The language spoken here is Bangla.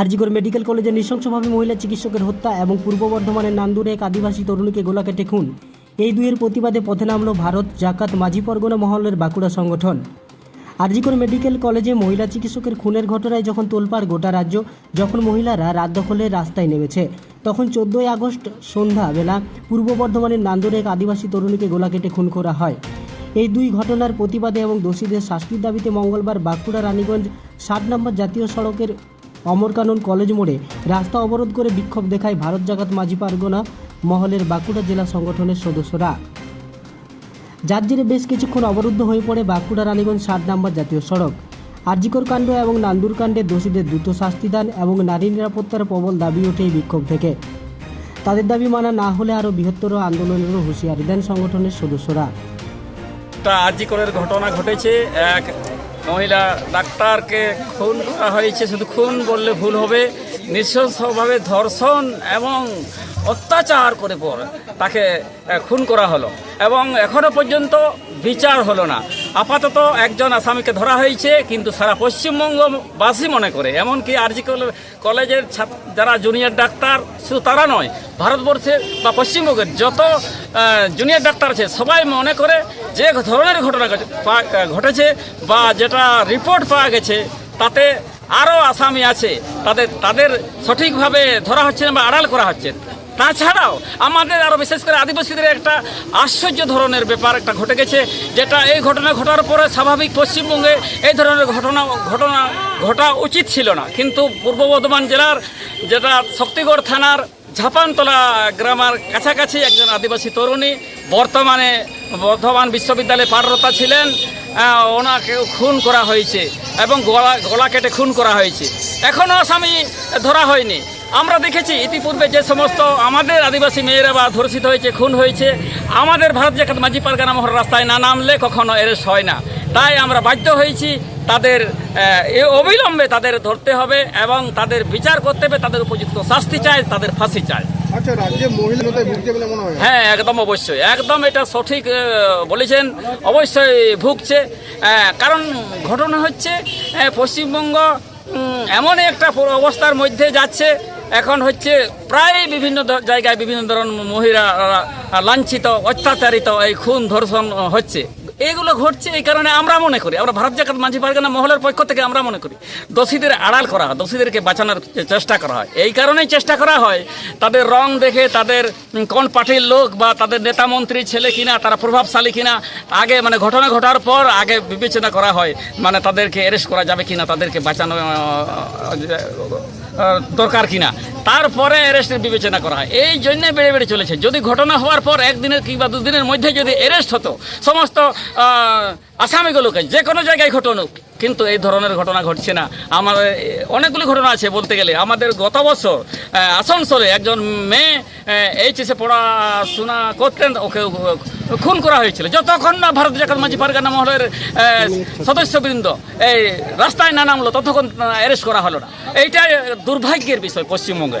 আরজিকর মেডিকেল কলেজে নৃশংসভাবে মহিলা চিকিৎসকের হত্যা এবং পূর্ব বর্ধমানের নান্দুরে এক আদিবাসী তরুণীকে গোলা কেটে খুন এই দুইয়ের প্রতিবাদে পথে নামল ভারত, জাকাত, মাঝি পরগনা মহলের বাঁকুড়া সংগঠন। আরজিকর মেডিকেল কলেজে মহিলা চিকিৎসকের খুনের ঘটনায় যখন তোলপাড় গোটা রাজ্য, যখন মহিলারা রাত দখলের রাস্তায় নেমেছে, তখন চোদ্দোই আগস্ট সন্ধ্যাবেলা পূর্ব বর্ধমানের নান্দুরে এক আদিবাসী তরুণীকে গোলা কেটে খুন করা হয়। এই দুই ঘটনার প্রতিবাদে এবং দোষীদের শাস্তির দাবিতে মঙ্গলবার বাঁকুড়া রানীগঞ্জ ষাট নম্বর জাতীয় সড়কের অমরকানন কলেজ মোড়ে রাস্তা অবরোধ করে বিক্ষোভ দেখায় ভারত জাগাত মাঝি পারগনা মহলের বাঁকুড়া জেলা সংগঠনের সদস্যরা। যার জেরে বেশ কিছুক্ষণ অবরুদ্ধ হয়ে পড়ে বাঁকুড়া রানীগঞ্জ ষাট নম্বর জাতীয় সড়ক। আরজিকর কাণ্ড এবং নান্দুর কাণ্ডে দোষীদের দ্রুত শাস্তিদান এবং নারী নিরাপত্তার প্রবল দাবি ওঠে এই বিক্ষোভ থেকে। তাদের দাবি মানা না হলে আরও বৃহত্তর আন্দোলনেরও হুঁশিয়ারি দেন সংগঠনের সদস্যরা। একটা আজিকরের ঘটনা ঘটেছে, এক মহিলা ডাক্তারকে খুন করা হয়েছে, শুধু খুন বললে ভুল হবে। নৃশংসভাবে ধর্ষণ এবং অত্যাচার করে পর তাকে খুন করা হলো। এবং এখনও পর্যন্ত বিচার হলো না। আপাতত একজন আসামিকে ধরা হয়েছে, কিন্তু সারা পশ্চিমবঙ্গবাসী মনে করে। এমনকি আরজি কলে- কলেজের যারা জুনিয়র ডাক্তার, শুধু তারা নয় ভারতবর্ষের বা পশ্চিমবঙ্গের যত জুনিয়র ডাক্তার আছে, সবাই মনে করে যে ধরনের ঘটনা ঘটেছে বা যেটা রিপোর্ট পাওয়া গেছে, তাতে আরও আসামি আছে। তাদের তাদের সঠিকভাবে ধরা হচ্ছে না বা আড়াল করা হচ্ছে। তাছাড়াও আমাদের আরও বিশেষ করে আদিবাসীদের একটা আশ্চর্য ধরনের ব্যাপার একটা ঘটে গেছে, যেটা এই ঘটনা ঘটার পরে স্বাভাবিক পশ্চিমবঙ্গে এই ধরনের ঘটনা ঘটনা ঘটা উচিত ছিল না। কিন্তু পূর্ব বর্ধমান জেলার যেটা শক্তিগড় থানার ঝাপানতলা গ্রামের কাছাকাছি একজন আদিবাসী তরুণী বর্তমানে বর্ধমান বিশ্ববিদ্যালয়ে পাঠরতা ছিলেন ওনাকে খুন করা হয়েছে এবং গলা গলা কেটে খুন করা হয়েছে। এখনও আসামি ধরা হয়নি। আমরা দেখেছি ইতিপূর্বে যে সমস্ত আমাদের আদিবাসী মেয়েরা বা ধর্ষিত হয়েছে খুন হয়েছে আমাদের ভারত জাকাত মাঝি পারগানা মহল রাস্তায় না নামলে কখনো এরেস্ট হয় না। তাই আমরা বাধ্য হয়েছি তাদের এ অবিলম্বে তাদের ধরতে হবে এবং তাদের বিচার করতে হবে তাদের উপযুক্ত শাস্তি চায় তাদের ফাঁসি চায় আচ্ছা মনে হয়? হ্যাঁ একদম অবশ্যই। একদম এটা সঠিক বলেছেন। অবশ্যই ভুগছে। কারণ ঘটনা হচ্ছে পশ্চিমবঙ্গ এমন একটা অবস্থার মধ্যে যাচ্ছে এখন হচ্ছে প্রায় বিভিন্ন জায়গায় বিভিন্ন ধরনের মহিলা লাঞ্ছিত অত্যাচারিত এই খুন ধর্ষণ হচ্ছে। এগুলো ঘটছে এই কারণে আমরা মনে করি। আমরা ভারত জাকাত মাঝি পারগানা মহলের পক্ষ থেকে আমরা মনে করি। দোষীদের আড়াল করা হয়, দোষীদেরকে বাঁচানোর চেষ্টা করা হয়। এই কারণেই চেষ্টা করা হয় তাদের রং দেখে তাদের কোন পার্টির লোক বা তাদের নেতা মন্ত্রী ছেলে কিনা, তারা প্রভাবশালী কিনা, আগে মানে ঘটনা ঘটার পর আগে বিবেচনা করা হয় মানে তাদেরকে অ্যারেস্ট করা যাবে কিনা, তাদেরকে বাঁচানো দরকার কিনা। তারপরে অ্যারেস্টের বিবেচনা করা হয়। এই জন্যে বেড়ে বেড়ে চলেছে। যদি ঘটনা হওয়ার পর একদিনের কিংবা দুদিনের মধ্যে যদি অ্যারেস্ট হতো, সমস্ত আসামিগুলোকে যে কোনো জায়গায় ঘটনুক, কিন্তু এই ধরনের ঘটনা ঘটছে না। আমার, অনেকগুলি ঘটনা আছে বলতে গেলে। আমাদের গত বছর আসানসোলে একজন মেয়ে এইচএসে পড়াশোনা করতেন, ওকে খুন করা হয়েছিল। যতক্ষণ না ভারত জাকাত মাঝি পারগানা মহলের সদস্যবৃন্দ এই রাস্তায় না নামলো, ততক্ষণ অ্যারেস্ট করা হলো না। এইটাই দুর্ভাগ্যের বিষয় পশ্চিমবঙ্গে।